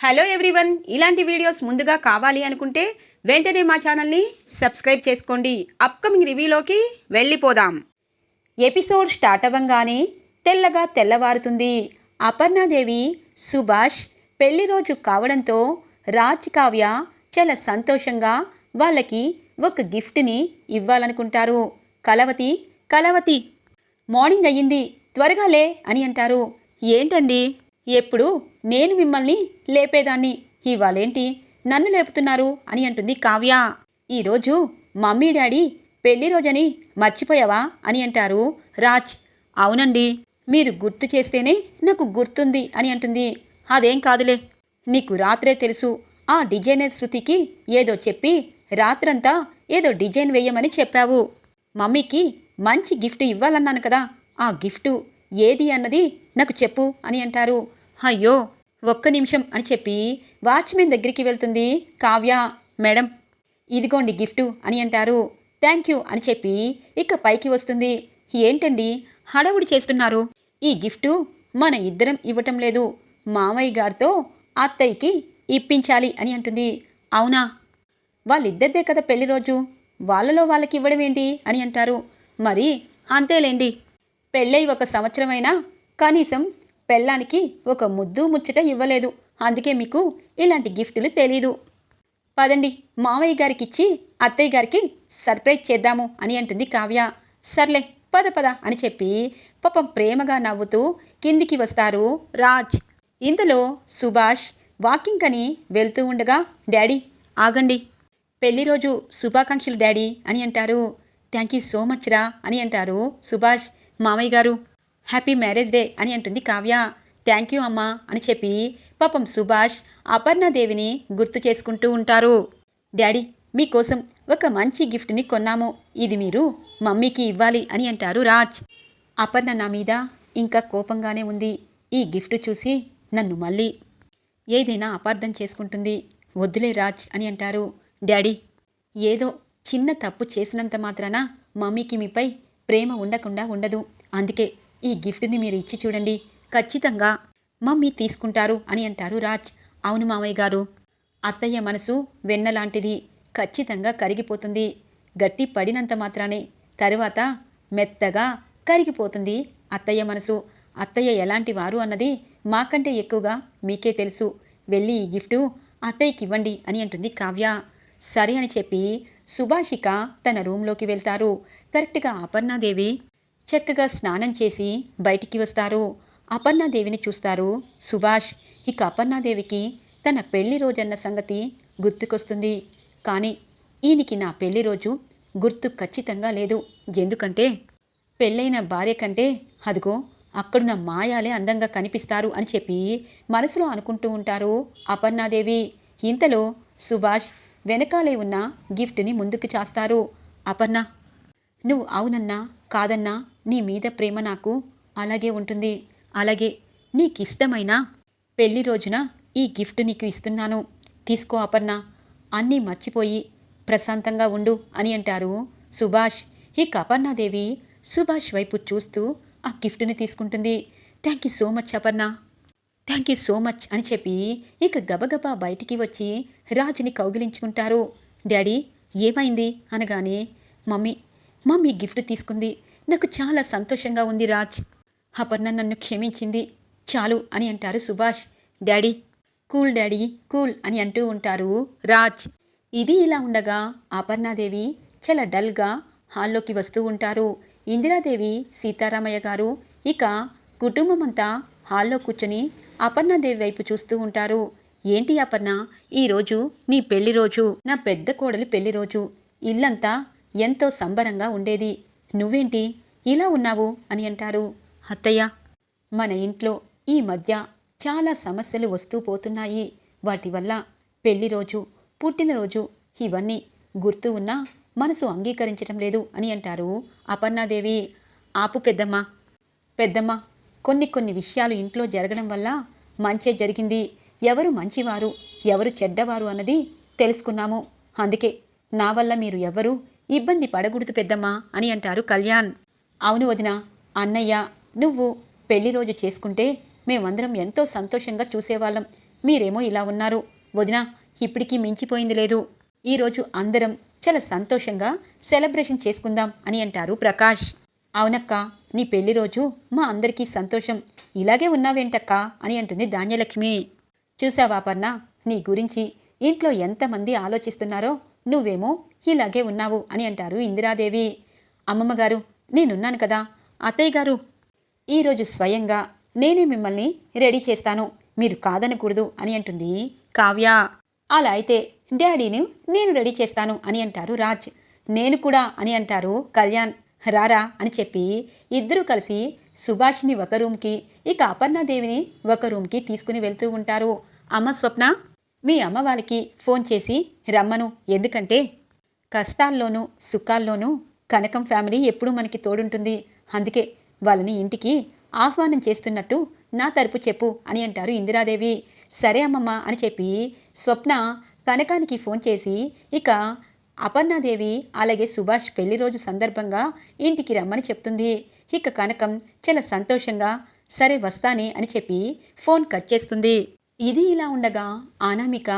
Hello everyone ఇలాంటి videos ముందుగా కావాలి అనుకుంటే వెంటనే మా ఛానల్ని సబ్స్క్రైబ్ చేసుకోండి. అప్కమింగ్ రివ్యూలోకి వెళ్ళిపోదాం. ఎపిసోడ్ స్టార్ట్ అవ్వంగానే తెల్లగా తెల్లవారుతుంది. అపర్ణాదేవి సుభాష్ పెళ్ళి రోజు కావడంతో రాజ్ కావ్య చాలా సంతోషంగా వాళ్ళకి ఒక గిఫ్ట్ని ఇవ్వాలనుకుంటారు. కలవతి కలవతి మార్నింగ్ అయ్యింది త్వరగా లే అని అంటారు. ఏంటండి? ఎప్పుడు నేను మిమ్మల్ని లేపేదాన్ని. ఇవాళేంటి? నన్ను లేపుతున్నారు అని అంటుంది కావ్య. ఈరోజు మమ్మీ డాడీ పెళ్ళి రోజని మర్చిపోయావా అని అంటారు రాజ్. అవునండి మీరు గుర్తు చేస్తేనే నాకు గుర్తుంది అని అంటుంది. అదేం కాదులే నీకు రాత్రే తెలుసు. ఆ డిజైనర్ శృతికి ఏదో చెప్పి రాత్రంతా ఏదో డిజైన్ వేయమని చెప్పావు. మమ్మీకి మంచి గిఫ్ట్ ఇవ్వాలన్నాను కదా ఆ గిఫ్టు ఏది అన్నది నాకు చెప్పు అని అంటారు. అయ్యో ఒక్క నిమిషం అని చెప్పి వాచ్మెన్ దగ్గరికి వెళ్తుంది. కావ్య మేడం ఇదిగోండి గిఫ్టు అని అంటారు. థ్యాంక్ యూ అని చెప్పి ఇక పైకి వస్తుంది. ఏంటండి హడావుడి చేస్తున్నారు. ఈ గిఫ్టు మన ఇద్దరం ఇవ్వటం లేదు. మామయ్య గారితో అత్తయ్యకి ఇప్పించాలి అని అంటుంది. అవునా? వాళ్ళిద్దరిదే కదా పెళ్ళి రోజు. వాళ్ళలో వాళ్ళకి ఇవ్వడం ఏంటి అని అంటారు. మరి అంతేలేండి. పెళ్ళై ఒక సంవత్సరమైనా కనీసం పెళ్ళానికి ఒక ముద్దు ముచ్చట ఇవ్వలేదు. అందుకే మీకు ఇలాంటి గిఫ్టులు తెలీదు. పదండి మావయ్య గారికి ఇచ్చి అత్తయ్య గారికి సర్ప్రైజ్ చేద్దాము అని అంటుంది కావ్య. సర్లే పద పద అని చెప్పి పాపం ప్రేమగా నవ్వుతూ కిందికి వస్తారు రాజ్. ఇందులో సుభాష్ వాకింగ్ అని వెళ్తూ ఉండగా డాడీ ఆగండి. పెళ్ళి రోజు శుభాకాంక్షలు డాడీ అని అంటారు. థ్యాంక్ యూ సో మచ్ రా అని అంటారు సుభాష్ మామయ్య గారు. హ్యాపీ మ్యారేజ్ డే అని అంటుంది కావ్య. థ్యాంక్ యూ అమ్మా అని చెప్పి పాపం సుభాష్ అపర్ణాదేవిని గుర్తు చేసుకుంటూ ఉంటారు. డాడీ మీకోసం ఒక మంచి గిఫ్ట్ని కొన్నాము. ఇది మీరు మమ్మీకి ఇవ్వాలి అని అంటారు రాజ్. అపర్ణ నా మీద ఇంకా కోపంగానే ఉంది. ఈ గిఫ్ట్ చూసి నన్ను మళ్ళీ ఏదైనా అపార్థం చేసుకుంటుంది. వద్దులే రాజ్ అని అంటారు. డాడీ ఏదో చిన్న తప్పు చేసినంత మాత్రాన మమ్మీకి మీపై ప్రేమ ఉండకుండా ఉండదు. అందుకే ఈ గిఫ్ట్ని మీరు ఇచ్చి చూడండి. ఖచ్చితంగా మమ్మీ తీసుకుంటారు అని అంటారు రాజ్. అవును మామయ్య గారు. అత్తయ్య మనసు వెన్నలాంటిది ఖచ్చితంగా కరిగిపోతుంది. గట్టి పడినంత మాత్రానే తరువాత మెత్తగా కరిగిపోతుంది అత్తయ్య మనసు. అత్తయ్య ఎలాంటి వారు అన్నది మాకంటే ఎక్కువగా మీకే తెలుసు. వెళ్ళి ఈ గిఫ్టు అత్తయ్యకి ఇవ్వండి అని అంటుంది కావ్య. సరే అని చెప్పి సుభాషిక తన రూంలోకి వెళ్తారు. కరెక్ట్గా అపర్ణాదేవి చక్కగా స్నానం చేసి బయటికి వస్తారు. అపర్ణాదేవిని చూస్తారు. సుభాష్ ఇక అపర్ణాదేవికి తన పెళ్ళి రోజన్న సంగతి గుర్తుకొస్తుంది. కానీ ఈయనకి నా పెళ్ళి రోజు గుర్తు ఖచ్చితంగా లేదు. ఎందుకంటే పెళ్ళైన భార్య కంటే అదిగో అక్కడున్న మాయాలే అందంగా కనిపిస్తారు అని చెప్పి మనసులో అనుకుంటూ ఉంటారు అపర్ణాదేవి. ఇంతలో సుభాష్ వెనకాలే ఉన్న గిఫ్ట్ని ముందుకు చేస్తారు. అపర్ణ నువ్వు అవునన్నా కాదన్నా నీ మీద ప్రేమ నాకు అలాగే ఉంటుంది. అలాగే నీకిష్టమైన పెళ్ళి రోజున ఈ గిఫ్ట్ నీకు ఇస్తున్నాను. తీసుకో అపర్ణ. అన్నీ మర్చిపోయి ప్రశాంతంగా ఉండు అని అంటారు సుభాష్. ఇక అపర్ణాదేవి సుభాష్ వైపు చూస్తూ ఆ గిఫ్ట్ని తీసుకుంటుంది. Thank you so much Aparna. Thank you so much అని చెప్పి ఇక గబగబా బయటికి వచ్చి రాజుని కౌగిలించుకుంటారు. డాడీ ఏమైంది? అనగానే మమ్మీ మమ్మీ గిఫ్ట్ తీసుకుంది. నాకు చాలా సంతోషంగా ఉంది రాజ్. అపర్ణ నన్ను క్షమించింది. చాలు అని అంటారు Subhash. Daddy cool daddy cool అని అంటూ ఉంటారు రాజ్. ఇది ఇలా ఉండగా అపర్ణాదేవి చాలా డల్గా హాల్లోకి వస్తూ ఉంటారు. ఇందిరాదేవి సీతారామయ్య గారు ఇక కుటుంబమంతా హాల్లో కూర్చొని అపర్ణాదేవి వైపు చూస్తూ ఉంటారు. ఏంటి అపర్ణ ఈరోజు నీ పెళ్ళి రోజు? నా పెద్ద కోడలి పెళ్ళి రోజు. ఇల్లంతా ఎంతో సంబరంగా ఉండేది. నువ్వేంటి? ఇలా ఉన్నావు? అని అంటారు. అత్తయ్య మన ఇంట్లో ఈ మధ్య చాలా సమస్యలు వస్తూ పోతున్నాయి. వాటి వల్ల పెళ్ళి రోజు పుట్టినరోజు ఇవన్నీ గుర్తు ఉన్నా మనసు అంగీకరించటం లేదు అని అంటారు అపర్ణాదేవి. ఆపు పెద్దమ్మ పెద్దమ్మ కొన్ని కొన్ని విషయాలు ఇంట్లో జరగడం వల్ల మంచే జరిగింది. ఎవరు మంచివారు ఎవరు చెడ్డవారు అన్నది తెలుసుకున్నాము. అందుకే నా వల్ల మీరు ఎవరు ఇబ్బంది పడకూడదు పెద్దమ్మా అని అంటారు కళ్యాణ్. అవును వదిన అన్నయ్య నువ్వు పెళ్ళి రోజు చేసుకుంటే మేమందరం ఎంతో సంతోషంగా చూసేవాళ్ళం. మీరేమో ఇలా ఉన్నారు. వదిన ఇప్పటికీ మించిపోయింది లేదు. ఈరోజు అందరం చాలా సంతోషంగా సెలబ్రేషన్ చేసుకుందాం అని అంటారు ప్రకాష్. అవునక్క నీ పెళ్ళి రోజు మా అందరికీ సంతోషం. ఇలాగే ఉన్నావేంటక్క అని అంటుంది ధాన్యలక్ష్మి. చూసావా పర్ణ నీ గురించి ఇంట్లో ఎంతమంది ఆలోచిస్తున్నారో నువ్వేమో ఇలాగే ఉన్నావు అని అంటారు ఇందిరాదేవి. అమ్మమ్మగారు నేనున్నాను కదా. అత్తయ్య గారు ఈరోజు స్వయంగా నేనే మిమ్మల్ని రెడీ చేస్తాను. మీరు కాదనకూడదు అని అంటుంది కావ్య. అలా అయితే డాడీని నేను రెడీ చేస్తాను అని అంటారు రాజ్. నేను కూడా అని అంటారు కళ్యాణ్. రారా అని చెప్పి ఇద్దరూ కలిసి సుభాష్ని ఒక రూమ్కి ఇక అపర్ణాదేవిని ఒక రూమ్కి తీసుకుని వెళ్తూ ఉంటారు. అమ్మ స్వప్న మీ అమ్మ వాళ్ళకి ఫోన్ చేసి రమ్మను. ఎందుకంటే కష్టాల్లోనూ సుఖాల్లోనూ కనకం ఫ్యామిలీ ఎప్పుడూ మనకి తోడుంటుంది. అందుకే వాళ్ళని ఇంటికి ఆహ్వానం చేస్తున్నట్టు నా తరపు చెప్పు అని అంటారు ఇందిరాదేవి. సరే అమ్మమ్మ అని చెప్పి స్వప్న కనకానికి ఫోన్ చేసి ఇక అపర్ణాదేవి అలాగే సుభాష్ పెళ్ళి రోజు సందర్భంగా ఇంటికి రమ్మని చెప్తుంది. ఇక కనకం చాలా సంతోషంగా సరే వస్తానే అని చెప్పి ఫోన్ కట్ చేస్తుంది. ఇది ఇలా ఉండగా అనామిక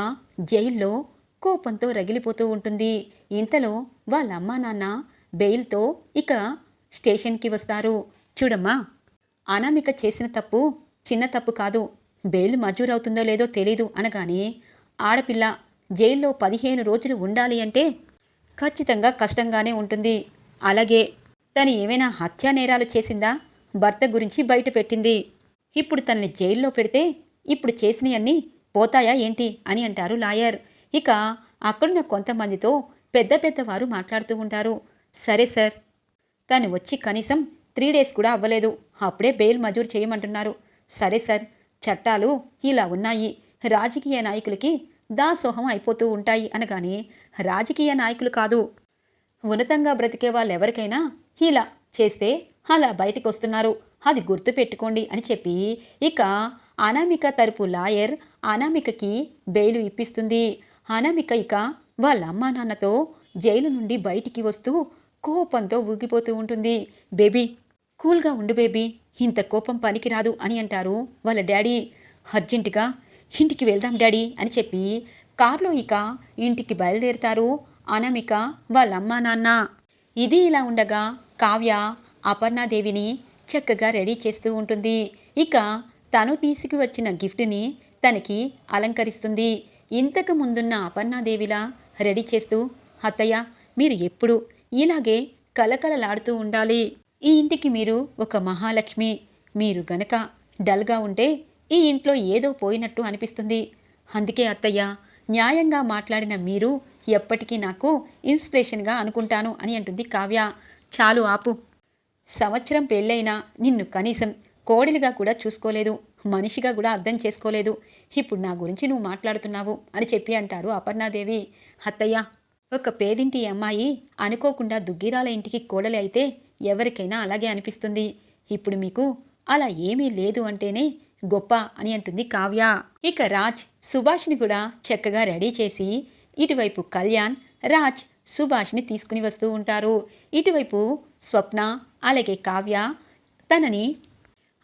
జైల్లో కోపంతో రగిలిపోతూ ఉంటుంది. ఇంతలో వాళ్ళ అమ్మా నాన్న బెయిల్తో ఇక స్టేషన్కి వస్తారు. చూడమ్మా అనామిక చేసిన తప్పు చిన్న తప్పు కాదు. బెయిల్ అవుతుందో లేదో తెలీదు అనగానే ఆడపిల్ల జైల్లో పదిహేను రోజులు ఉండాలి అంటే ఖచ్చితంగా కష్టంగానే ఉంటుంది. అలాగే తను ఏమైనా హత్యా నేరాలు చేసిందా? భర్త గురించి బయట పెట్టింది. ఇప్పుడు తనని జైల్లో పెడితే ఇప్పుడు చేసినవన్నీ పోతాయా ఏంటి అని అంటారు లాయర్. ఇక అక్కడున్న కొంతమందితో పెద్ద పెద్దవారు మాట్లాడుతూ ఉంటారు. సరే సార్. తను వచ్చి కనీసం త్రీ డేస్ కూడా అవ్వలేదు. అప్పుడే బెయిల్ మంజూరు చేయమంటున్నారు. సరే సార్. చట్టాలు ఇలా ఉన్నాయి. రాజకీయ నాయకులకి దాసోహం అయిపోతూ ఉంటాయి అనగానే రాజకీయ నాయకులు కాదు. ఉన్నతంగా బ్రతికే వాళ్ళెవరికైనా ఇలా చేస్తే అలా బయటకు వస్తున్నారు. అది గుర్తు పెట్టుకోండి అని చెప్పి ఇక అనామిక తరపు లాయర్ అనామికకి బెయిల్ ఇప్పిస్తుంది. అనామిక ఇక వాళ్ళ అమ్మా నాన్నతో జైలు నుండి బయటికి వస్తూ కోపంతో ఊగిపోతూ ఉంటుంది. బేబీ కూల్గా ఉండు బేబీ ఇంత కోపం పనికిరాదు అని అంటారు వాళ్ళ డాడీ. అర్జెంటుగా ఇంటికి వెళ్దాం డాడీ అని చెప్పి కారులో ఇక ఇంటికి బయలుదేరుతారు అనామిక వాళ్ళ అమ్మా నాన్న. ఇది ఇలా ఉండగా కావ్య అపర్ణాదేవిని చక్కగా రెడీ చేస్తూ ఉంటుంది. ఇక తను తీసుకువచ్చిన గిఫ్ట్ని తనకి అలంకరిస్తుంది. ఇంతకు ముందున్న అపర్ణాదేవిలా రెడీ చేస్తూ అత్తయ్య మీరు ఎప్పుడు ఇలాగే కలకలలాడుతూ ఉండాలి. ఈ ఇంటికి మీరు ఒక మహాలక్ష్మి. మీరు గనక డల్గా ఉంటే ఈ ఇంట్లో ఏదో పోయినట్టు అనిపిస్తుంది. అందుకే అత్తయ్య న్యాయంగా మాట్లాడిన మీరు ఎప్పటికీ నాకు ఇన్స్పిరేషన్గా అనుకుంటాను అని అంటుంది కావ్య. చాలు ఆపు. సంవత్సరం పెళ్ళైనా నిన్ను కనీసం కోడలిగా కూడా చూసుకోలేదు. మనిషిగా కూడా అర్థం చేసుకోలేదు. ఇప్పుడు నా గురించి నువ్వు మాట్లాడుతున్నావు అని చెప్పి అంటారు అపర్ణాదేవి. అత్తయ్య ఒక పేదింటి అమ్మాయి అనుకోకుండా దుగ్గిరాల ఇంటికి కోడలి అయితే ఎవరికైనా అలాగే అనిపిస్తుంది. ఇప్పుడు మీకు అలా ఏమీ లేదు అంటేనే గొప్ప అని అంటుంది కావ్య. ఇక రాజ్ సుభాష్ని కూడా చక్కగా రెడీ చేసి ఇటువైపు కళ్యాణ్ రాజ్ సుభాష్ని తీసుకుని వస్తూ ఉంటారు. ఇటువైపు స్వప్న అలాగే కావ్య తనని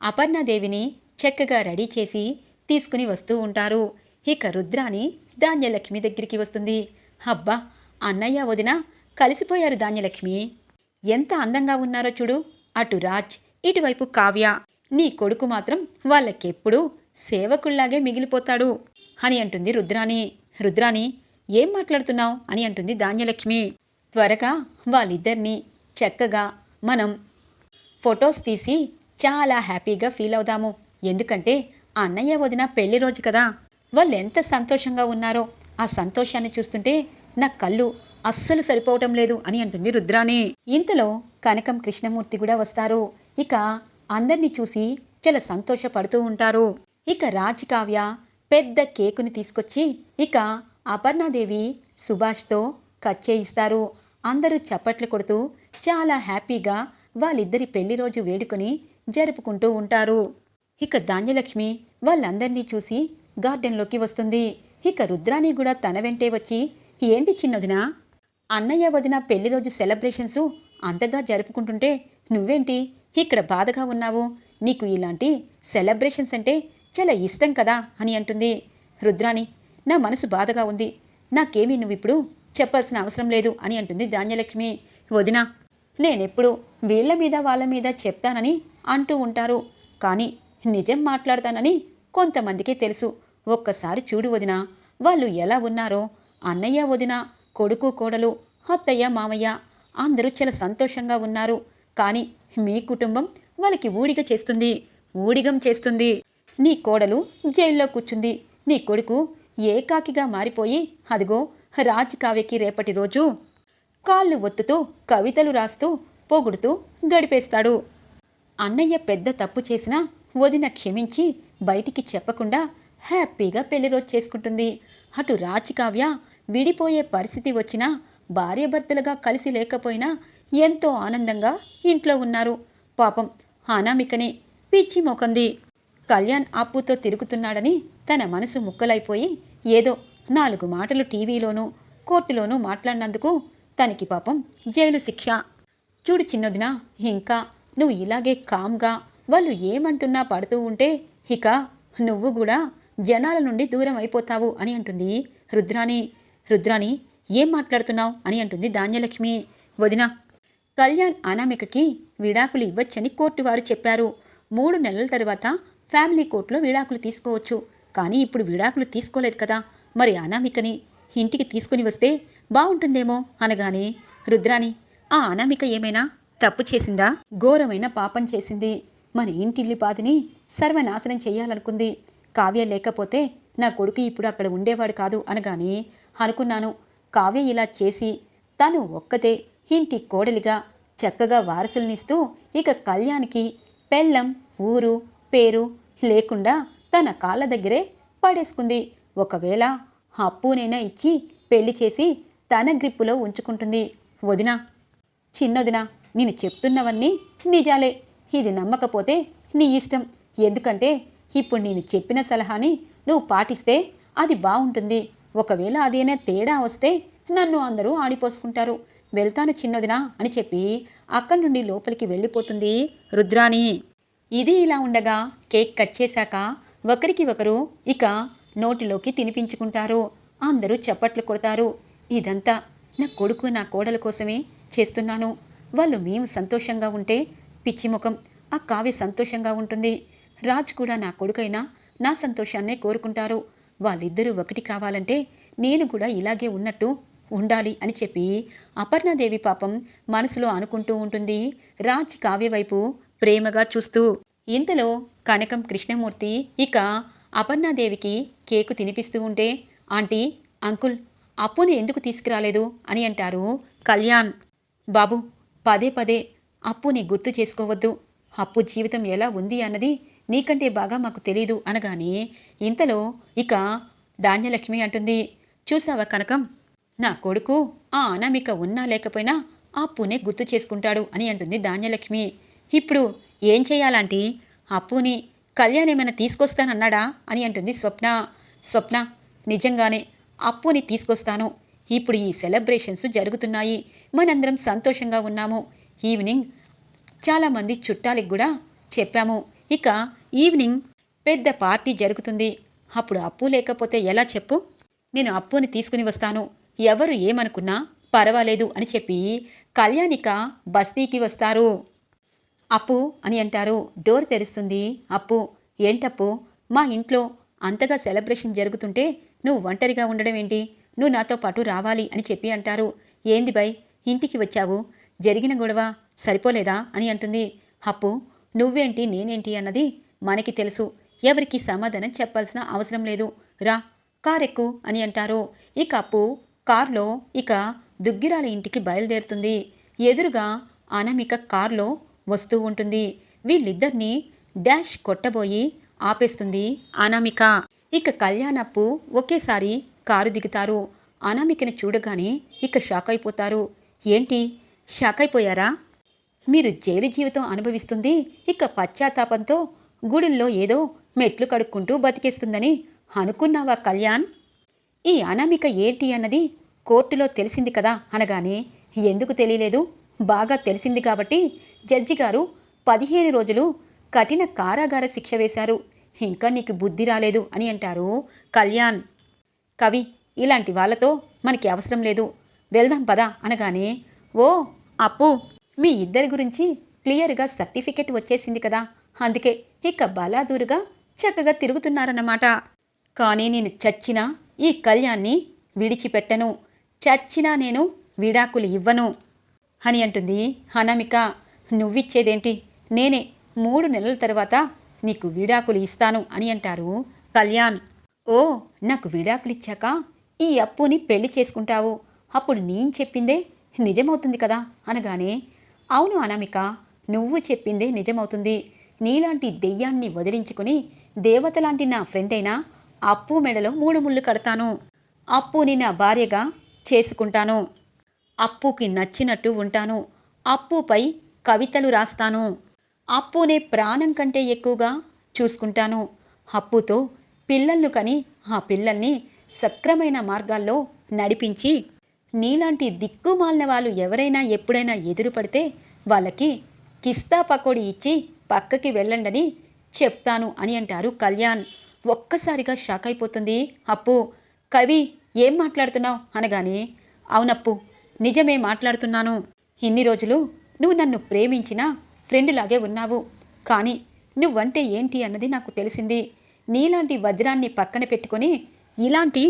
అపర్ణాదేవిని చక్కగా రెడీ చేసి తీసుకుని వస్తూ ఉంటారు. ఇక రుద్రాని ధాన్యలక్ష్మి దగ్గరికి వస్తుంది. అబ్బా అన్నయ్య వదిన కలిసిపోయారు ధాన్యలక్ష్మి. ఎంత అందంగా ఉన్నారో చూడు. అటు రాజ్ ఇటువైపు కావ్య. నీ కొడుకు మాత్రం వాళ్ళకెప్పుడూ సేవకుల్లాగే మిగిలిపోతాడు అని అంటుంది రుద్రాని రుద్రాని ఏం మాట్లాడుతున్నావు అని అంటుంది ధాన్యలక్ష్మి. త్వరగా వాళ్ళిద్దరినీ చక్కగా మనం ఫొటోస్ తీసి చాలా హ్యాపీగా ఫీల్ అవుదాము. ఎందుకంటే అన్నయ్య వదిన పెళ్ళి రోజు కదా. వాళ్ళు ఎంత సంతోషంగా ఉన్నారో ఆ సంతోషాన్ని చూస్తుంటే నా కళ్ళు అస్సలు సరిపోవటం లేదు అని అంటుంది రుద్రాని ఇంతలో కనకం కృష్ణమూర్తి కూడా వస్తారు. ఇక అందరినీ చూసి చాలా సంతోషపడుతూ ఉంటారు. ఇక రాజకావ్య పెద్ద కేకుని తీసుకొచ్చి ఇక అపర్ణాదేవి సుభాష్తో కట్ చేయిస్తారు. అందరూ చప్పట్లు కొడుతూ చాలా హ్యాపీగా వాళ్ళిద్దరి పెళ్ళి రోజు వేడుకొని జరుపుకుంటూ ఉంటారు. ఇక ధాన్యలక్ష్మి వాళ్ళందరినీ చూసి గార్డెన్లోకి వస్తుంది. ఇక రుద్రాని కూడా తన వెంటే వచ్చి ఏంటి చిన్నదినా? అన్నయ్య వదిన పెళ్ళి రోజు సెలబ్రేషన్స్ అంతగా జరుపుకుంటుంటే నువ్వేంటి? ఇక్కడ బాధగా ఉన్నావు. నీకు ఇలాంటి సెలబ్రేషన్స్ అంటే చాలా ఇష్టం కదా అని అంటుంది. రుద్రాణి నా మనసు బాధగా ఉంది. నాకేమీ నువ్విప్పుడు చెప్పాల్సిన అవసరం లేదు అని అంటుంది ధాన్యలక్ష్మి. వదినా నేనెప్పుడు వీళ్ళ మీద వాళ్ళ మీద చెప్తానని అంటూ ఉంటారు. కానీ నిజం మాట్లాడతానని కొంతమందికి తెలుసు. ఒక్కసారి చూడు వదిన వాళ్ళు ఎలా ఉన్నారో. అన్నయ్య వదిన కొడుకు కోడలు అత్తయ్య మామయ్య అందరూ చాలా సంతోషంగా ఉన్నారు. కానీ మీ కుటుంబం వాళ్ళకి ఊడిగ చేస్తుంది ఊడిగం చేస్తుంది. నీ కోడలు జైల్లో కూర్చుంది నీ కొడుకు ఏకాకిగా మారిపోయి అదిగో రాజ్ కావ్యకి రేపటి రోజు కాళ్ళు ఒత్తుతూ కవితలు రాస్తూ పొగుడుతూ గడిపేస్తాడు. అన్నయ్య పెద్ద తప్పు చేసినా వదిన క్షమించి బయటికి చెప్పకుండా హ్యాపీగా పెళ్ళి రోజు చేసుకుంటుంది. అటు రాజకావ్య విడిపోయే పరిస్థితి వచ్చినా భార్యాభర్తలుగా కలిసి లేకపోయినా ఎంతో ఆనందంగా ఇంట్లో ఉన్నారు. పాపం అనామికని పిచ్చి మోకంది కళ్యాణ్ అప్పుతో తిరుగుతున్నాడని తన మనసు ముక్కలైపోయి ఏదో నాలుగు మాటలు టీవీలోనూ కోర్టులోనూ మాట్లాడినందుకు తనకి పాపం జైలు శిక్ష. చూడు చిన్నదిన ఇంకా నువ్వు ఇలాగే కామ్గా వాళ్ళు ఏమంటున్నా పడుతూ ఉంటే ఇక నువ్వు కూడా జనాల నుండి దూరం అయిపోతావు అని అంటుంది రుద్రాణి. రుద్రాణి ఏం మాట్లాడుతున్నావు? అని అంటుంది ధాన్యలక్ష్మి. వదిన కళ్యాణ్ అనామికకి విడాకులు ఇవ్వచ్చని కోర్టు వారు చెప్పారు. మూడు నెలల తర్వాత ఫ్యామిలీ కోర్టులో విడాకులు తీసుకోవచ్చు. కానీ ఇప్పుడు విడాకులు తీసుకోలేదు కదా. మరి అనామికని ఇంటికి తీసుకుని వస్తే బాగుంటుందేమో అనగానే రుద్రాణి. ఆ అనామిక ఏమైనా తప్పు చేసిందా? ఘోరమైన పాపం చేసింది. మన ఇంటిల్లిపాదిని సర్వనాశనం చేయాలనుకుంది. కావ్య లేకపోతే నా కొడుకు ఇప్పుడు అక్కడ ఉండేవాడు కాదు అనగానే అనుకున్నాను. కావ్య ఇలా చేసి తను ఒక్కతే ఇంటి కోడలిగా చక్కగా వారసులనిస్తూ ఇక కళ్యాణ్కి పెళ్ళం ఊరు పేరు లేకుండా తన కాళ్ళ దగ్గరే పడేసుకుంది. ఒకవేళ అప్పునైనా ఇచ్చి పెళ్ళి చేసి తన గ్రిప్పులో ఉంచుకుంటుంది. వదినా చిన్నదినా నేను చెప్తున్నవన్నీ నిజాలే. ఇది నమ్మకపోతే నీ ఇష్టం. ఎందుకంటే ఇప్పుడు నేను చెప్పిన సలహాని నువ్వు పాటిస్తే అది బాగుంటుంది. ఒకవేళ అదేనా తేడా వస్తే నన్ను అందరూ ఆడిపోసుకుంటారు. వెళ్తాను చిన్నదినా అని చెప్పి అక్కడి నుండి లోపలికి వెళ్ళిపోతుంది రుద్రాని ఇది ఇలా ఉండగా కేక్ కట్ చేశాక ఒకరికి ఒకరు ఇక నోటిలోకి తినిపించుకుంటారు. అందరూ చప్పట్లు కొడతారు. ఇదంతా నా కొడుకు నా కోడల కోసమే చేస్తున్నాను. వాళ్ళు మేము సంతోషంగా ఉంటే పిచ్చి ముఖం. ఆ కావ్య సంతోషంగా ఉంటుంది. రాజ్ కూడా నా కొడుకైనా నా సంతోషాన్నే కోరుకుంటారు. వాళ్ళిద్దరూ ఒకటి కావాలంటే నేను కూడా ఇలాగే ఉన్నట్టు ఉండాలి అని చెప్పి అపర్ణాదేవి పాపం మనసులో అనుకుంటూ ఉంటుంది. రాజ్ కావ్య వైపు ప్రేమగా చూస్తూ ఇంతలో కనకం కృష్ణమూర్తి ఇక అపర్ణాదేవికి కేకు తినిపిస్తూ ఉంటే ఆంటీ అంకుల్ అప్పుని ఎందుకు తీసుకురాలేదు? అని అంటారు కళ్యాణ్. బాబు పదే పదే అప్పుని గుర్తు చేసుకోవద్దు. అప్పు జీవితం ఎలా ఉంది అన్నది నీకంటే బాగా మాకు తెలీదు అనగానే ఇంతలో ఇక ధాన్యలక్ష్మి అంటుంది చూసావా కనకం? నా కొడుకు ఆ అనామిక ఉన్నా లేకపోయినా అప్పునే గుర్తు చేసుకుంటాడు అని అంటుంది ధాన్యలక్ష్మి. ఇప్పుడు ఏం చేయాలంటి? అప్పుని కళ్యాణ్ ఏమైనా తీసుకొస్తానన్నాడా? అని అంటుంది స్వప్న. స్వప్న నిజంగానే అప్పుని తీసుకొస్తాను. ఇప్పుడు ఈ సెలబ్రేషన్స్ జరుగుతున్నాయి. మనందరం సంతోషంగా ఉన్నాము. ఈవినింగ్ చాలామంది చుట్టాలకు కూడా చెప్పాము. ఇక ఈవినింగ్ పెద్ద పార్టీ జరుగుతుంది. అప్పుడు అప్పు లేకపోతే ఎలా చెప్పు? నేను అప్పుని తీసుకుని వస్తాను. ఎవరు ఏమనుకున్నా పర్వాలేదు అని చెప్పి కళ్యాణిక బస్తీకి వస్తారు. అప్పు అని అంటారు. డోర్ తెరుస్తుంది అప్పు. ఏంటప్పు? మా ఇంట్లో అంతగా సెలబ్రేషన్ జరుగుతుంటే నువ్వు ఒంటరిగా ఉండడం ఏంటి? నువ్వు నాతో పాటు రావాలి అని చెప్పి అంటారు. ఏంది బై? ఇంటికి వచ్చావు. జరిగిన గొడవ సరిపోలేదా అని అంటుంది. అప్పు నువ్వేంటి నేనేంటి అన్నది మనకి తెలుసు. ఎవరికి సమాధానం చెప్పాల్సిన అవసరం లేదు. రా కారెక్కు అని అంటారు. ఇక అప్పు కార్లో ఇక దుగ్గిరాల ఇంటికి బయలుదేరుతుంది. ఎదురుగా అనామిక కార్లో వస్తూ ఉంటుంది. వీళ్ళిద్దరినీ డాష్ కొట్టబోయి ఆపేస్తుంది అనామిక. ఇక కళ్యాణప్పు ఒకేసారి కారు దిగుతారు. అనామికని చూడగానే ఇక షాక్ అయిపోతారు. ఏంటి? షాక్ అయిపోయారా మీరు జైలు జీవితం అనుభవిస్తుంది ఇక పశ్చాత్తాపంతో గుడిల్లో ఏదో మెట్లు కడుక్కుంటూ బతికేస్తుందని అనుకున్నావా కళ్యాణ్? ఈ అనామిక ఏంటి అన్నది కోర్టులో తెలిసింది కదా అనగానే ఎందుకు తెలియలేదు? బాగా తెలిసింది కాబట్టి జడ్జి గారు పదిహేను రోజులు కఠిన కారాగార శిక్ష వేశారు. ఇంకా నీకు బుద్ధి రాలేదు అని అంటారు కళ్యాణ్. కవి ఇలాంటి వాళ్ళతో మనకి అవసరం లేదు. వెళ్దాం పదా అనగానే ఓ అప్పు. మీ ఇద్దరి గురించి క్లియర్గా సర్టిఫికెట్ వచ్చేసింది కదా. అందుకే ఇక బలాదూరుగా చక్కగా తిరుగుతున్నారన్నమాట. కానీ నేను చచ్చినా ఈ కళ్యాణ్ని విడిచిపెట్టను. చచ్చినా నేను విడాకులు ఇవ్వను అని అంటుంది అనామిక. నువ్విచ్చేదేంటి? నేనే మూడు నెలల తర్వాత నీకు విడాకులు ఇస్తాను అని అంటారు కళ్యాణ్. ఓ నాకు విడాకులు ఇచ్చాక ఈ అప్పుని పెళ్ళి చేసుకుంటావు. అప్పుడు నేను చెప్పిందే నిజమవుతుంది కదా? అనగానే అవును అనామిక నువ్వు చెప్పిందే నిజమవుతుంది. నీలాంటి దెయ్యాన్ని వదిలించుకుని దేవతలాంటి నా ఫ్రెండ్ అయినా అప్పు మెడలో మూడు ముళ్ళు కడతాను. అప్పుని నా భార్యగా చేసుకుంటాను. అప్పుకి నచ్చినట్టు ఉంటాను. అప్పుపై కవితలు రాస్తాను. అప్పునే ప్రాణం కంటే ఎక్కువగా చూసుకుంటాను. అప్పుతో పిల్లలను కని ఆ పిల్లల్ని సక్రమైన మార్గాల్లో నడిపించి నీలాంటి దిక్కుమాలిన వాళ్ళు ఎవరైనా ఎప్పుడైనా ఎదురుపడితే వాళ్ళకి కిస్తా పకోడి ఇచ్చి పక్కకి వెళ్ళండని చెప్తాను అని అంటారు కళ్యాణ్. ఒక్కసారిగా షాక్ అయిపోతుంది. అప్పు కవి ఏం మాట్లాడుతున్నావు? అనగానే అవునప్పు నిజమే మాట్లాడుతున్నాను. ఇన్ని రోజులు నువ్వు నన్ను ప్రేమించిన ఫ్రెండ్లాగే ఉన్నావు. కానీ నువ్వంటే ఏంటి అన్నది నాకు తెలిసింది. నీలాంటి వజ్రాన్ని పక్కన పెట్టుకొని ఇలాంటి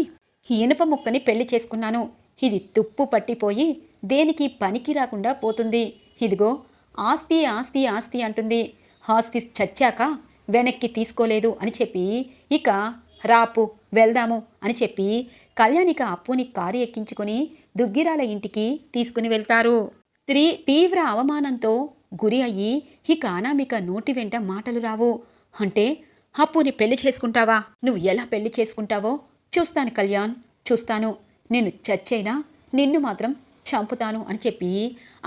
ఇనుప ముక్కని పెళ్ళి చేసుకున్నాను. ఇది తుప్పు పట్టిపోయి దేనికి పనికి రాకుండా పోతుంది. ఇదిగో ఆస్తి ఆస్తి ఆస్తి అంటుంది. ఆస్తి చచ్చాక వెనక్కి తీసుకోలేదు అని చెప్పి ఇక రాపు వెళ్దాము అని చెప్పి కళ్యాణిక అప్పుని కారు ఎక్కించుకొని దుగ్గిరాల ఇంటికి తీసుకుని వెళ్తారు. త్రీ తీవ్ర అవమానంతో గురి అయ్యి ఇక అనామిక నోటి వెంట మాటలు రావు. అంటే అప్పుని పెళ్ళి చేసుకుంటావా? నువ్వు ఎలా పెళ్ళి చేసుకుంటావో? చూస్తాను కళ్యాణ్ చూస్తాను. నేను చచ్చైనా నిన్ను మాత్రం చంపుతాను అని చెప్పి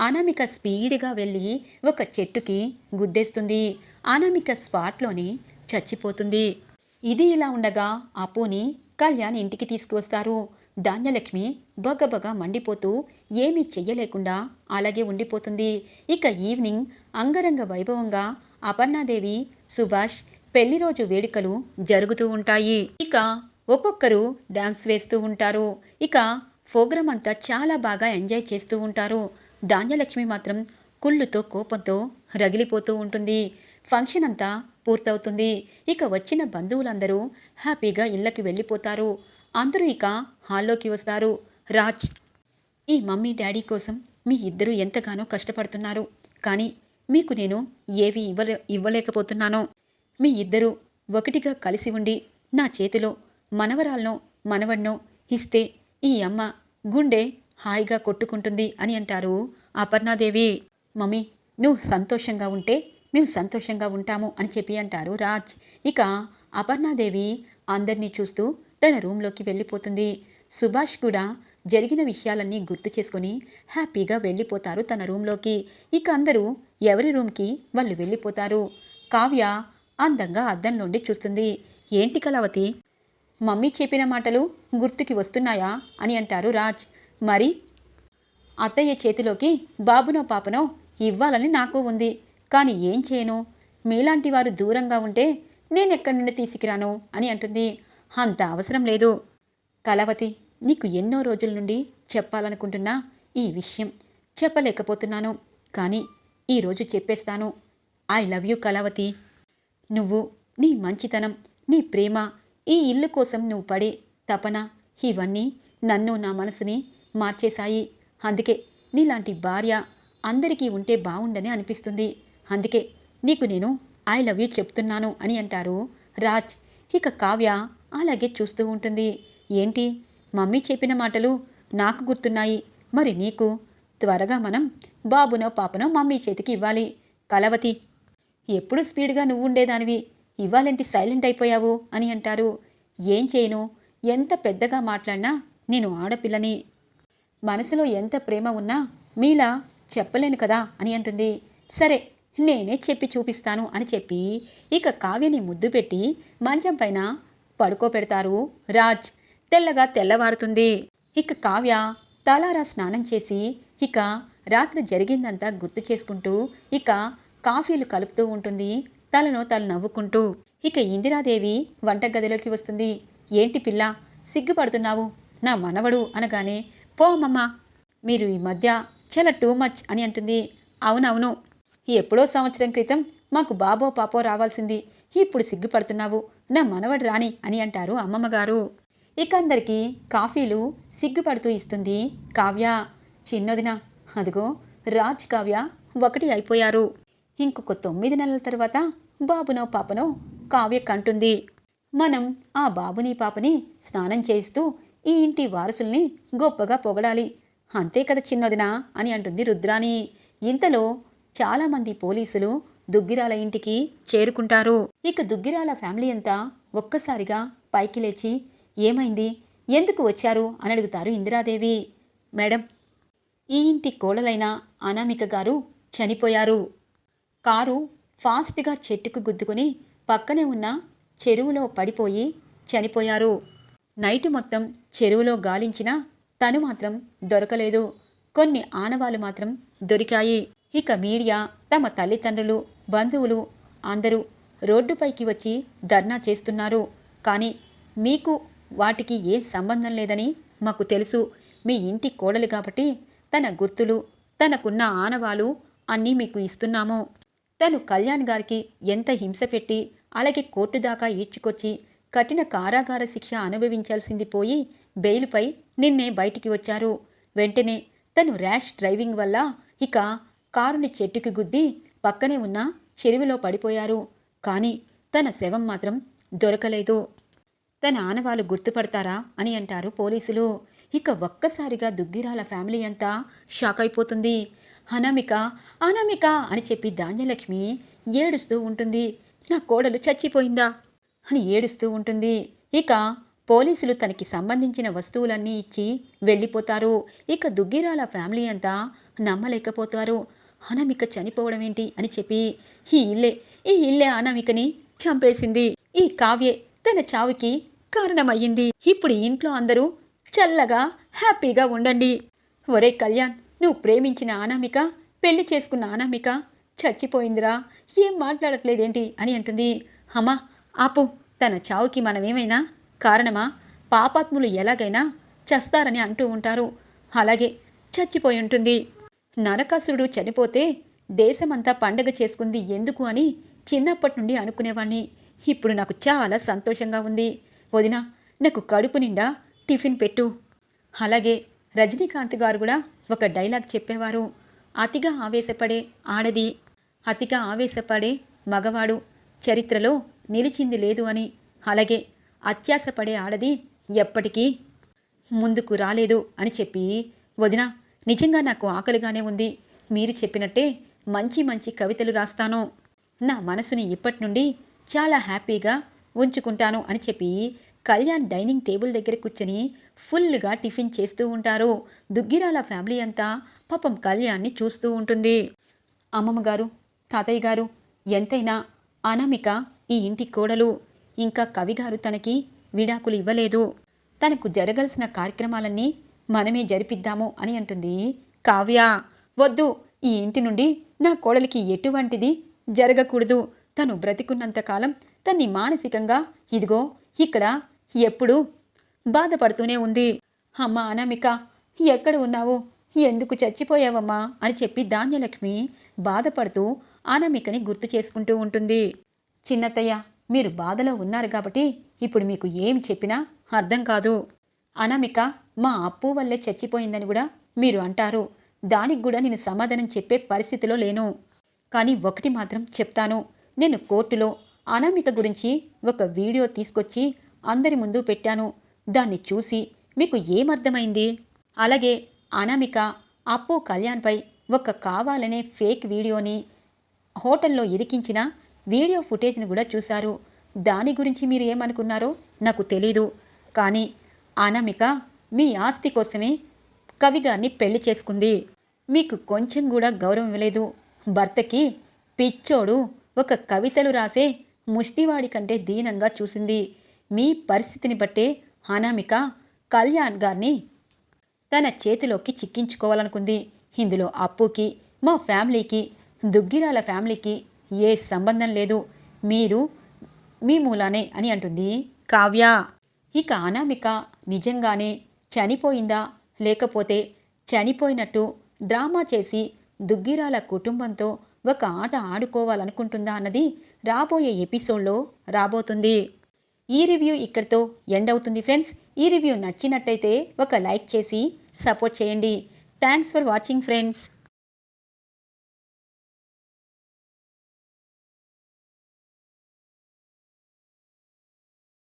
అనామిక స్పీడ్గా వెళ్ళి ఒక చెట్టుకి గుద్దేస్తుంది. అనామిక స్పాట్లోనే చచ్చిపోతుంది. ఇది ఇలా ఉండగా అప్పుని కళ్యాణ్ ఇంటికి తీసుకువస్తారు. ధాన్యలక్ష్మి బగబగ మండిపోతూ ఏమీ చెయ్యలేకుండా అలాగే ఉండిపోతుంది. ఇక ఈవినింగ్ అంగరంగ వైభవంగా అపర్ణాదేవి సుభాష్ పెళ్ళి రోజు వేడుకలు జరుగుతూ ఉంటాయి. ఇక ఒక్కొక్కరు డాన్స్ వేస్తూ ఉంటారు. ఇక ప్రోగ్రామ్ అంతా చాలా బాగా ఎంజాయ్ చేస్తూ ఉంటారు. ధాన్యలక్ష్మి మాత్రం కుళ్ళుతో కోపంతో రగిలిపోతూ ఉంటుంది. ఫంక్షన్ అంతా పూర్తవుతుంది. ఇక వచ్చిన బంధువులందరూ హ్యాపీగా ఇళ్ళకి వెళ్ళిపోతారు. అందరూ ఇక హాల్లోకి వస్తారు. రాజ్ ఈ మమ్మీ డాడీ కోసం మీ ఇద్దరూ ఎంతగానో కష్టపడుతున్నారు. కానీ మీకు నేను ఏవి ఇవ్వలే ఇవ్వలేకపోతున్నానో. మీ ఇద్దరూ ఒకటిగా కలిసి ఉండి నా చేతిలో మనవరాల్నో మనవడినో ఇస్తే ఈ అమ్మ గుండె హాయిగా కొట్టుకుంటుంది అని అంటారు అపర్ణాదేవి. మమ్మీ నువ్వు సంతోషంగా ఉంటే మేము సంతోషంగా ఉంటాము అని చెప్పి అంటారు రాజ్. ఇక అపర్ణాదేవి అందరినీ చూస్తూ తన రూమ్లోకి వెళ్ళిపోతుంది. సుభాష్ కూడా జరిగిన విషయాలన్నీ గుర్తు చేసుకొని హ్యాపీగా వెళ్ళిపోతారు తన రూమ్లోకి. ఇక అందరూ ఎవరి రూమ్కి వాళ్ళు వెళ్ళిపోతారు. కావ్య అందంగా అద్దంలోండి చూస్తుంది. ఏంటి కలవతి మమ్మీ చెప్పిన మాటలు గుర్తుకి వస్తున్నాయా అని అంటారు రాజ్. మరి? అత్తయ్య చేతిలోకి బాబునో పాపనో ఇవ్వాలని నాకు ఉంది. కానీ ఏం చేయను? మీలాంటి వారు దూరంగా ఉంటే నేనెక్కడి నుండి తీసుకురాను అని అంటుంది. అంత అవసరం లేదు. కలవతి నీకు ఎన్నో రోజుల నుండి చెప్పాలనుకుంటున్నా ఈ విషయం. చెప్పలేకపోతున్నాను. కానీ ఈరోజు చెప్పేస్తాను. ఐ లవ్ యూ కలవతి నువ్వు నీ మంచితనం నీ ప్రేమ ఈ ఇల్లు కోసం నువ్వు పడే తపన ఇవన్నీ నన్ను నా మనసుని మార్చేశాయి. అందుకే నీలాంటి భార్య అందరికీ ఉంటే బాగుండని అనిపిస్తుంది. అందుకే నీకు నేను ఐ లవ్ యూ చెప్తున్నాను అని అంటారు రాజ్. ఇక కావ్య అలాగే చూస్తూ ఉంటుంది. ఏంటి? మమ్మీ చెప్పిన మాటలు నాకు గుర్తున్నాయి. మరి నీకు త్వరగా మనం బాబునో పాపనో మమ్మీ చేతికి ఇవ్వాలి. కలవతి ఎప్పుడు స్పీడ్గా నువ్వు ఉండేదానివి? ఇవ్వాలంటే సైలెంట్ అయిపోయావు అని అంటారు. ఏం చేయను? ఎంత పెద్దగా మాట్లాడినా నేను ఆడపిల్లని. మనసులో ఎంత ప్రేమ ఉన్నా మీలా చెప్పలేను కదా అని అంటుంది. సరే నేనే చెప్పి చూపిస్తాను అని చెప్పి ఇక కావ్యని ముద్దు పెట్టి మంచం పైన పడుకోబెడతారు. రాజ్ తెల్లగా తెల్లవారుతుంది. ఇక కావ్య తలారా స్నానం చేసి ఇక రాత్రి జరిగిందంతా గుర్తు చేసుకుంటూ ఇక కాఫీలు కలుపుతూ ఉంటుంది. తలను తల నవ్వుకుంటూ ఇక ఇందిరాదేవి వంటగదిలోకి వస్తుంది. ఏంటి పిల్ల సిగ్గుపడుతున్నావు? నా మనవడు అనగానే పోమమ్మ మీరు ఈ మధ్య చాలా టూ మచ్ అని అంటుంది. అవునవును ఎప్పుడో సంవత్సరం క్రితం మాకు బాబో పాపో రావాల్సింది. ఇప్పుడు సిగ్గుపడుతున్నావు. నా మనవడు రాని అని అంటారు అమ్మమ్మ గారు ఇక అందరికీ కాఫీలు సిగ్గుపడుతూ ఇస్తుంది కావ్య. చిన్నదిన అదిగో రాజ్ కావ్య ఒకటి అయిపోయారు. ఇంకొక తొమ్మిది నెలల తర్వాత బాబునో పాపనో కావ్య కంటుంది. మనం ఆ బాబుని పాపని స్నానం చేయిస్తూ ఈ ఇంటి వారసుల్ని గొప్పగా పొగడాలి. అంతే కదా చిన్నదినా అని అంటుంది రుద్రాణి. ఇంతలో చాలామంది పోలీసులు దుగ్గిరాల ఇంటికి చేరుకుంటారు. ఇక దుగ్గిరాల ఫ్యామిలీ అంతా ఒక్కసారిగా పైకి లేచి ఏమైంది? ఎందుకు వచ్చారు? అని అడుగుతారు ఇందిరాదేవి. మేడం ఈ ఇంటి కోడలైన అనామిక గారు చనిపోయారు. కారు ఫాస్ట్గా చెట్టుకు గుద్దుకుని పక్కనే ఉన్న చెరువులో పడిపోయి చనిపోయారు. నైటు మొత్తం చెరువులో గాలించినా తను మాత్రం దొరకలేదు. కొన్ని ఆనవాలు మాత్రం దొరికాయి. ఇక మీడియా తమ తల్లిదండ్రులు బంధువులు అందరూ రోడ్డుపైకి వచ్చి ధర్నా చేస్తున్నారు. కానీ మీకు వాటికి ఏ సంబంధం లేదని మాకు తెలుసు. మీ ఇంటి కోడలు కాబట్టి తన గుర్తులు తనకున్న ఆనవాలు అన్నీ మీకు ఇస్తున్నాము. తను కళ్యాణ్ గారికి ఎంత హింస పెట్టి అలాగే కోర్టు దాకా ఈడ్చుకొచ్చి కఠిన కారాగార శిక్ష అనుభవించాల్సింది పోయి బెయిల్పై నిన్నే బయటికి వచ్చారు. వెంటనే తను ర్యాష్ డ్రైవింగ్ వల్ల ఇక కారుని చెట్టుకి గుద్ది పక్కనే ఉన్న చెరువులో పడిపోయారు. కానీ తన శవం మాత్రం దొరకలేదు. తన ఆనవాళ్ళు గుర్తుపడతారా అని అంటారు పోలీసులు. ఇక ఒక్కసారిగా దుగ్గిరాల ఫ్యామిలీ అంతా షాక్ అయిపోతుంది. అనామిక అనామిక అని చెప్పి ధాన్యలక్ష్మి ఏడుస్తూ ఉంటుంది. నా కోడలు చచ్చిపోయిందా? అని ఏడుస్తూ ఉంటుంది. ఇక పోలీసులు తనకి సంబంధించిన వస్తువులన్నీ ఇచ్చి వెళ్ళిపోతారు. ఇక దుగ్గిరాల ఫ్యామిలీ అంతా నమ్మలేకపోతారు. అనామిక చనిపోవడం ఏంటి అని చెప్పి ఈ ఇల్లే ఈ ఇల్లే అనామికని చంపేసింది. ఈ కావ్యే తన చావుకి కారణమయ్యింది. ఇప్పుడు ఇంట్లో అందరూ చల్లగా హ్యాపీగా ఉండండి. ఒరే కళ్యాణ్ నువ్వు ప్రేమించిన అనామిక పెళ్ళి చేసుకున్న అనామిక చచ్చిపోయిందిరా ఏం మాట్లాడట్లేదేంటి అని అంటుంది. అమ్మా ఆపు తన చావుకి మనమేమైనా కారణమా? పాపాత్ములు ఎలాగైనా చస్తారని అంటూ ఉంటారు. అలాగే చచ్చిపోయి ఉంటుంది. నరకాసురుడు చనిపోతే దేశమంతా పండగ చేసుకుంది ఎందుకు అని చిన్నప్పటి నుండి అనుకునేవాణ్ణి. ఇప్పుడు నాకు చాలా సంతోషంగా ఉంది. వదిన నాకు కడుపు నిండా టిఫిన్ పెట్టు. అలాగే రజనీకాంత్ గారు కూడా ఒక డైలాగ్ చెప్పేవారు. అతిగా ఆవేశపడే ఆడది అతిగా ఆవేశపడే మగవాడు చరిత్రలో నిలిచింది లేదు అని అలాగే అత్యాసపడే ఆడది ఎప్పటికీ ముందుకు రాలేదు అని చెప్పి వదిన నిజంగా నాకు ఆకలిగానే ఉంది. మీరు చెప్పినట్టే మంచి మంచి కవితలు రాస్తాను. నా మనసుని ఇప్పటి నుండి చాలా హ్యాపీగా ఉంచుకుంటాను అని చెప్పి కళ్యాణ్ డైనింగ్ టేబుల్ దగ్గర కూర్చొని ఫుల్గా టిఫిన్ చేస్తూ ఉంటారు. దుగ్గిరాల ఫ్యామిలీ అంతా పాపం కళ్యాణ్ని చూస్తూ ఉంటుంది. అమ్మమ్మ గారు తాతయ్య గారు ఎంతైనా అనామిక ఈ ఇంటి కోడలు. ఇంకా కవిగారు తనకి విడాకులు ఇవ్వలేదు. తనకు జరగాల్సిన కార్యక్రమాలన్నీ మనమే జరిపిద్దాము అని అంటుంది కావ్య. వద్దు ఈ ఇంటి నుండి నా కోడలికి ఎటువంటిది జరగకూడదు. తను బ్రతికున్నంతకాలం తన్ని మానసికంగా ఇదిగో ఇక్కడ ఎప్పుడూ? బాధపడుతూనే ఉంది. అమ్మ అనామిక ఎక్కడ ఉన్నావు? ఎందుకు చచ్చిపోయావమ్మా? అని చెప్పి ధాన్యలక్ష్మి బాధపడుతూ అనామికని గుర్తు చేసుకుంటూ ఉంటుంది. చిన్నత్తయ్య మీరు బాధలో ఉన్నారు కాబట్టి ఇప్పుడు మీకు ఏం చెప్పినా అర్థం కాదు. అనామిక మా అప్పు వల్లే చచ్చిపోయిందని కూడా మీరు అంటారు. దానికి కూడా నేను సమాధానం చెప్పే పరిస్థితిలో లేను. కానీ ఒకటి మాత్రం చెప్తాను. నేను కోర్టులో అనామిక గురించి ఒక వీడియో తీసుకొచ్చి అందరి ముందు పెట్టాను. దాన్ని చూసి మీకు ఏమర్థమైంది? అలాగే అనామిక అప్పు కళ్యాణ్పై ఒక కావాలనే ఫేక్ వీడియోని హోటల్లో ఇరికించిన వీడియో ఫుటేజ్ని కూడా చూశారు. దాని గురించి మీరు ఏమనుకున్నారో నాకు తెలీదు. కానీ అనామిక మీ ఆస్తి కోసమే కవిగారిని పెళ్ళి చేసుకుంది. మీకు కొంచెం కూడా గౌరవం లేదు భర్తకి పిచ్చోడు ఒక కవితలు రాసే ముష్టివాడి కంటే దీనంగా చూసింది. మీ పరిస్థితిని బట్టే అనామిక కళ్యాణ్ గారిని తన చేతిలోకి చిక్కించుకోవాలనుకుంది. ఇందులో అప్పుకి మా ఫ్యామిలీకి దుగ్గిరాల ఫ్యామిలీకి ఏ సంబంధం లేదు. మీరు మీ మూలానే అని అంటుంది కావ్య. ఇక అనామిక నిజంగానే చనిపోయిందా? లేకపోతే చనిపోయినట్టు డ్రామా చేసి దుగ్గిరాల కుటుంబంతో ఒక ఆట ఆడుకోవాలనుకుంటుందా అన్నది రాబోయే ఎపిసోడ్లో రాబోతుంది. ఈ రివ్యూ ఇక్కడితో ఎండ్ అవుతుంది ఫ్రెండ్స్. ఈ రివ్యూ నచ్చినట్టయితే ఒక లైక్ చేసి సపోర్ట్ చేయండి. Thanks for watching friends